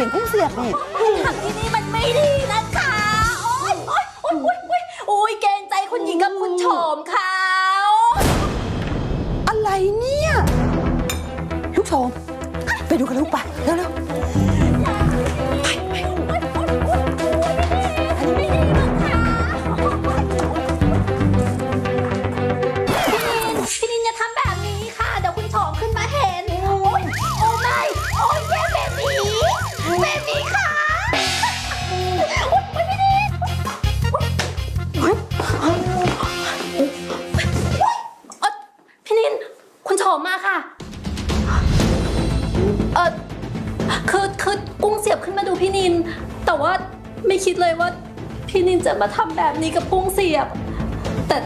สียงกุ้งเสียบนี่ทำที่นี่มันไม่ดีนะคะ โอ๊ยโอ๊ยโอ๊ยโอ๊ยโอ๊ยโอ๊ยเกรงใจคุณหญิงกับคุณโฉมเขาอะไรเนี่ย ลูกโชมไปดูกันลูกไปเร็วพี่ พี่นิน แต่ว่าไม่คิดเลยว่า พี่นินจะมาทำแบบนี้กับกุ้งเสียบ แต่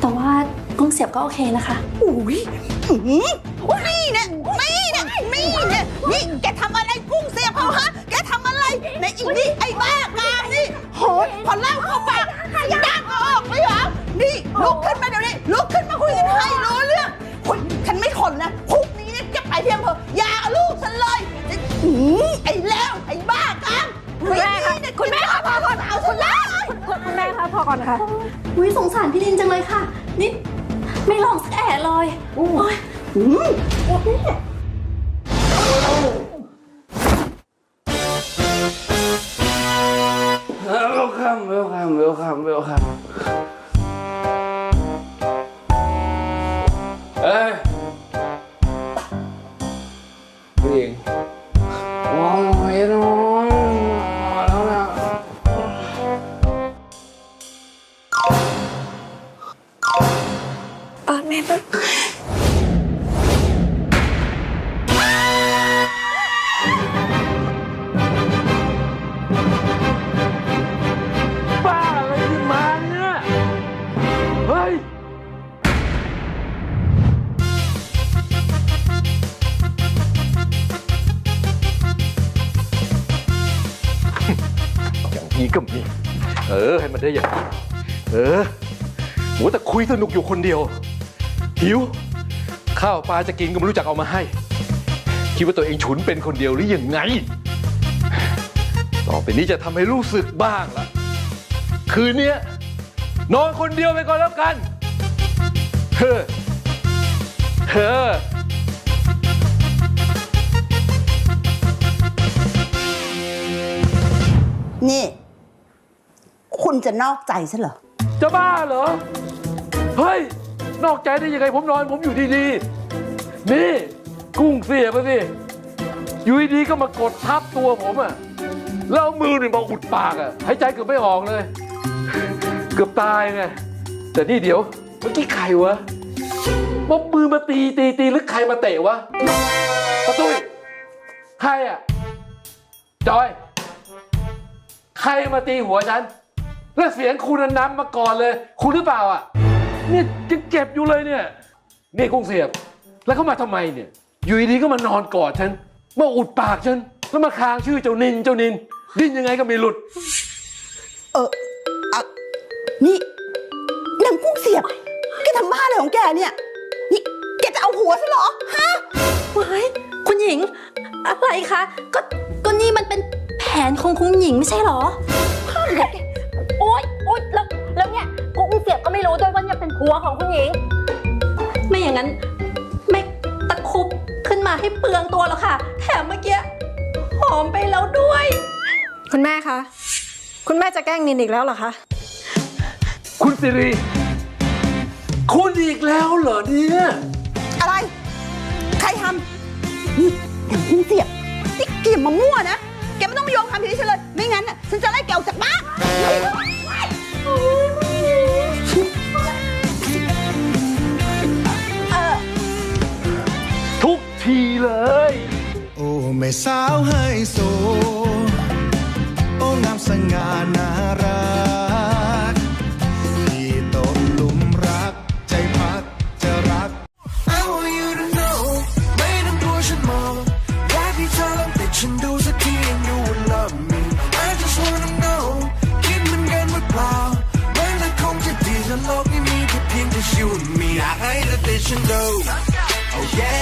แต่ว่ากุ้งเสียบก็โอเคนะคะๆอุ้ยหืมนี่เนี่ยนี่เนี่ยนี่เนี่ยนี่แกทำอะไรกุ้งเสียบเขาฮะ แกทำอะไรในอีนี่ไอ้บ้ากามนี่โหยพอเล่าเข้าปากดังออกเลยเหรอ นี่ลุกขึ้นมาเดี๋ยวนี้ลุกขึ้นมาคุยกันให้รู้เรื่องคุยฉันไม่ทนนะพรุ่งนี้เนี่ยจะไปเพียงเถอะอย่าเอาลูกฉันเลยหืมไอุ้ยสงสารพี่ลินจังเลยค่ะนี่ไม่ลองสักแอะเลยโอ้ยอืมโอ้ยเวลคัมเวลคัมเวลคัมเวลคัม นี้ก็มี เออ ให้มันได้อย่างนี้ เออโหแต่คุยสนุกอยู่คนเดียว หิว ข้าวปลาจะกินก็ไม่รู้จักเอามาให้ คิดว่าตัวเองฉุนเป็นคนเดียวหรือยังไง ต่อไปนี้จะทำให้รู้สึกบ้างละคืนเนี้ยนอนคนเดียวไปก่อนแล้วกัน เฮ้อเฮ้อนี่ คุณจะนอกใจฉันเหรอ จะบ้าเหรอ เฮ้ย นอกใจได้ยังไงผมนอนผมอยู่ดีๆ นี่ กุ้งเสียบอะสิ อยู่ดีๆก็มากดทับตัวผมอะแล้วเอามือหนึ่งมาอุดปากอะหายใจเกือบไม่ออกเลย เกือบตายไง แต่นี่เดี๋ยว เมื่อกี้ใครวะมบมือมาตีตีตีหรือใครมาเตะวะประตุ้ยใครอะจอย ใครมาตีหัวฉัน แล้วเสียงคุณน่ะนำมาก่อนเลย คุณหรือเปล่าอะเนี่ยยังเจ็บอยู่เลยเนี่ยนี่กุ้งเสียบ แล้วเขามาทำไมเนี่ย อยู่ดีๆก็มานอนกอดฉันมาอุดปากฉันแล้วมาค้างชื่อเจ้านินเจ้านิน ดิ้นยังไงก็ไม่หลุด เอออะนี่นางกุ้งเสียบแกทำบ้าอะไรของแกเนี่ยนี่แกจะเอาหัวฉันเหรอฮะว้ายคุณหญิง อะไรคะก็ก็นี่มันเป็นแผนของคุณหญิงไม่ใช่เหรอโอ๊ยโอ๊ยแล้วแล้วเนี่ยกุ้งเสียบก็ไม่รู้ด้วยว่าเนี่ยเป็นผัวของคุณหญิง ไม่อย่างนั้นไม่ตะครุบขึ้นมาให้เปลืองตัวหรอกค่ะ แถมเมื่อกี้หอมไปแล้วด้วย คุณแม่คะ คุณแม่จะแกล้งนินอีกแล้วเหรอคะ คุณสิริ คุณอีกแล้วเหรอเนี่ย อะไร ใครทำนี่นางกุ้งเสียบนี่แกอย่ามามั่วนะ แกไม่ต้องมาโยงความผิดให้ฉันเลย ไม่งั้นน่ะฉันจะไล่แกออกจากบ้าน ม่สาวให้โซ โอ้งามสง่าน่ารักที่ตกหลุมรัก ใจพักจะรัก I want you to know ไม่ต้องกลัวฉันมองอยากให้เธอลองติดฉันดูสักที and you will love me I just wanna know คิดเหมือนกันหรือเปล่ามันจะคงจะดีถ้าโลกนี้มีแค่เพียงแต่ you and me อยากให้เธอติดฉันดู Oh yeah